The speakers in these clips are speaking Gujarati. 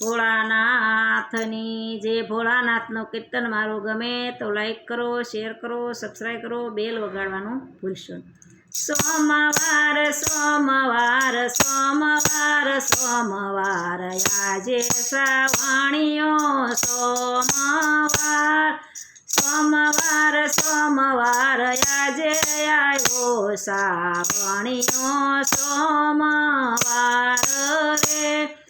ભોળાનાથની જે ભોળાનાથનો કીર્તન મારું ગમે તો લાઈક કરો શેર કરો સબસ્ક્રાઈબ કરો બેલ વગાડવાનું ભૂલશો સોમવાર સોમવાર સોમવાર સોમવાર, આજે શ્રાવણીઓ, સોમવાર સોમવાર સોમવાર, આજે આવ્યો શ્રાવણીઓ, સોમવાર રે.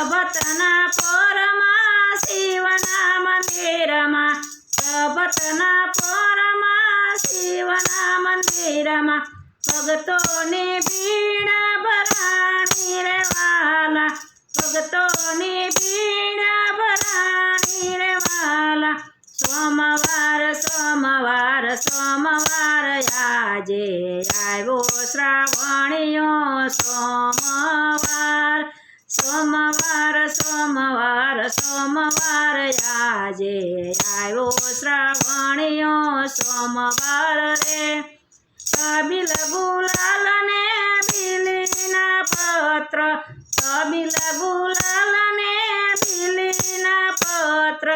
પ્રભતના પરમા શિવના મંદિરમાં, પ્રભતના પરમા શિવના મંદિરમાં, ભક્તોની ભીડ ભરાણી રે વાલા ભક્તોની ભીડ ભરાણી રે વાલા સોમવાર સોમવાર સોમવાર આજે આવ્યો શ્રાવણીઓ સોમવાર. સોમવાર સોમવાર સોમવાર આજે આવ્યો શ્રાવણીઓ સોમવાર રે. કબીલ ગુલાલ ને બિલીના પત્ર કબીલ ગુલાલ ને બિલીના પત્ર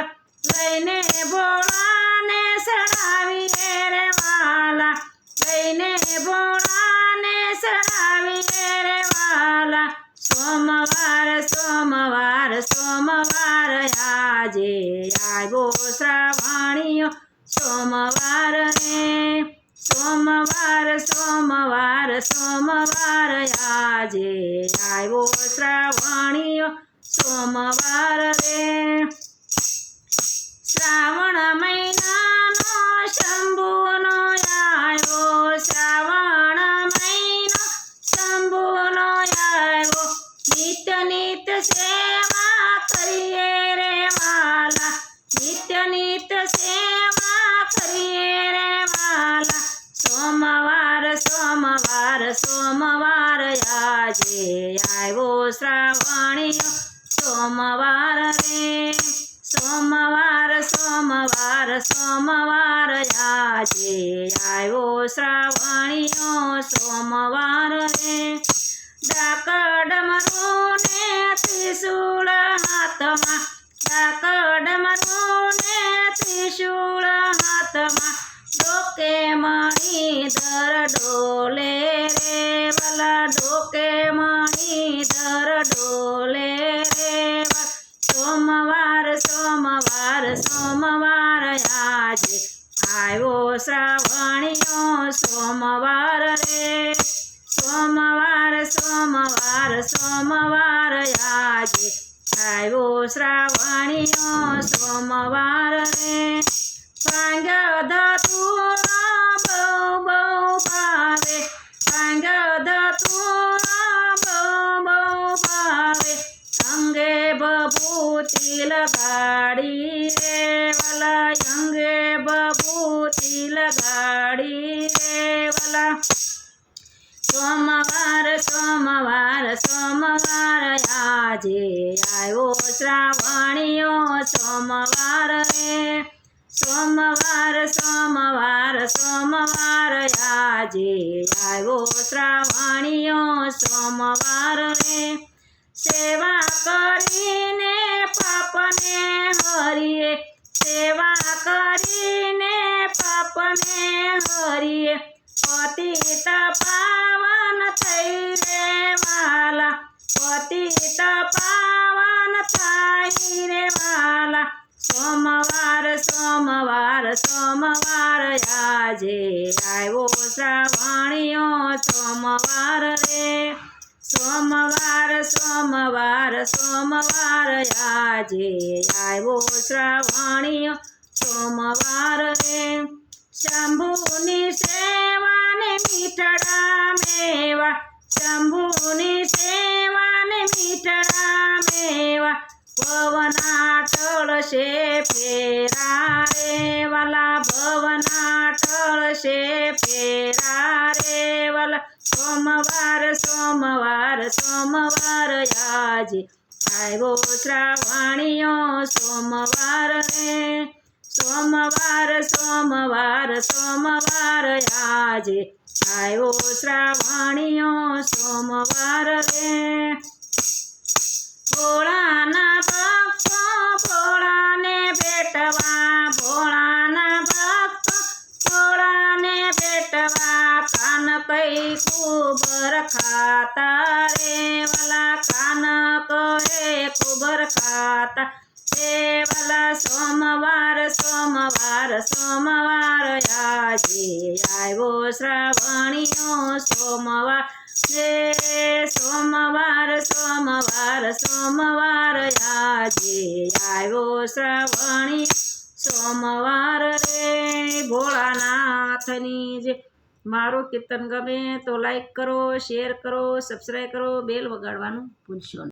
લઈને ભોળાને સડાવીએ રે વાલા લઈને ભોળાને સડાવીએ રે વાલા સોમવાર સોમવાર આજે આવ્યો શ્રાવણીયો સોમવાર રે સોમવાર સોમવાર સોમવાર આજે આવ્યો શ્રાવણીયો સોમવાર રે શ્રાવણ મહિનાનો શંભુનો આવ્યો શ્રાવણ મહિનો શંભુનો આવ્યો નિત્ય નિત્ય સેવા કરીએ રે વાલા? નિત્ય નિત્ય સેવા કરીએ રે વાલા? સોમવાર સોમવાર સોમવાર આજે આવ્યો શ્રાવણીઓ સોમવાર રે, સોમવાર સોમવાર સોમવાર આજે આવ્યો શ્રાવણીઓ સોમવાર રે ડાકડમરું ડાકડમરું ને ત્રિશુળ હાથમાં. ડોકે મણિધર ડોલે રે વલા. ડોકે મણિધર ડોલે રે સોમવાર સોમવાર સોમવાર આજે આવ્યો શ્રાવણિયો સોમવાર રે. સોમવાર સોમવાર સોમવાર આજે આવ્યો શ્રાવણીયો સોમવાર રે. પાંગ ધતુરો બહુ બહુ ભાવે. પાંગ ધતુરો બહુ બહુ ભાવે. અંગે બભૂતિ લગાડી રે. વલા, અંગે બભૂતિ લગાડી રે. વલા, સોમવાર આજે આવ્યો શ્રાવણીઓ સોમવાર રે. સોમવાર સોમવાર સોમવાર આજે આવ્યો શ્રાવણીઓ સોમવાર રે. સેવા કરીને પાપને હરીએ. સેવા કરીને પાપને હરીએ. પતિત પાવન થઈ રે વાલા. પતિત આજે આવ્યો શ્રાવણિયો સોમવાર રે. સોમવાર સોમવાર સોમવાર આજે આવ્યો શ્રાવણિયો સોમવાર રે. શંભુની સેવાને મીઠડા મેવા. શંભુની સેવાને મીઠડા મેવા. પવના ટળશે ફેરા ટળશે ફેરા રે વાલા. સોમવાર સોમવાર સોમવાર આજે આવ્યો શ્રાવણીઓ સોમવાર રે સોમવાર સોમવાર સોમવાર આજે આવ્યો શ્રાવણીઓ સોમવાર રે ભોળાના ખુબર ખુબર ખાતા રે વાલા સોમવાર સોમવાર સોમવાર આજે આવ્યો શ્રાવણીનો સોમવાર. જે સોમવાર સોમવાર સોમવાર આજે આવ્યો શ્રાવણી. સોમવાર રે ભોળાનાથની જે મારું કીર્તન ગમે તો લાઈક કરો શેર કરો સબસ્ક્રાઈબ કરો બેલ વગાડવાનું ભૂલશો